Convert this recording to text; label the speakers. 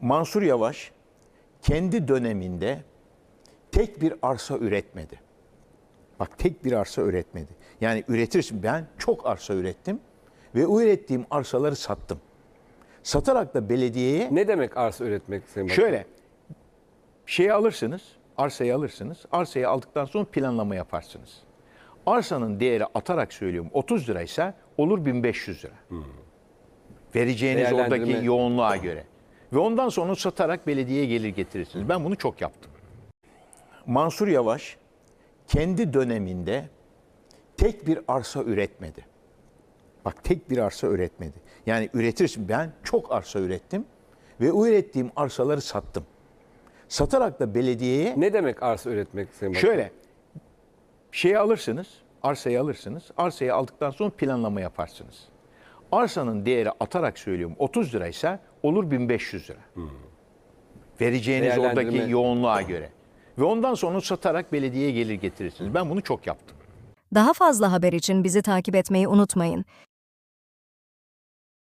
Speaker 1: Mansur Yavaş kendi döneminde tek bir arsa üretmedi. Bak tek bir arsa üretmedi. Yani üretirsin. Ben çok arsa ürettim ve o ürettiğim arsaları sattım. Satarak da belediyeye
Speaker 2: Ne demek arsa üretmek Sayın Bakan?
Speaker 1: şöyle şeyi alırsınız, arsayı alırsınız. Arsayı aldıktan sonra planlama yaparsınız. Arsanın değeri atarak söylüyorum 30 liraysa olur 1500 lira. Vereceğiniz
Speaker 2: Değerlendirme-
Speaker 1: oradaki yoğunluğa göre. Ve ondan sonra satarak belediyeye gelir getirirsiniz. Ben bunu çok yaptım. Mansur Yavaş kendi döneminde tek bir arsa üretmedi. Bak tek bir arsa üretmedi. Yani üretirsin. Ben çok arsa ürettim ve ürettiğim arsaları sattım. Satarak da belediyeye
Speaker 2: Ne demek arsa üretmek Sayın Bakan?
Speaker 1: şöyle şeyi alırsınız, arsayı alırsınız. Arsayı aldıktan sonra planlama yaparsınız. Arsanın değeri atarak söylüyorum 30 liraysa olur 1500 lira. Vereceğiniz oradaki yoğunluğa göre. Ve ondan sonra satarak belediyeye gelir getirirsiniz. Ben bunu çok yaptım.
Speaker 3: Daha fazla haber için bizi takip etmeyi unutmayın.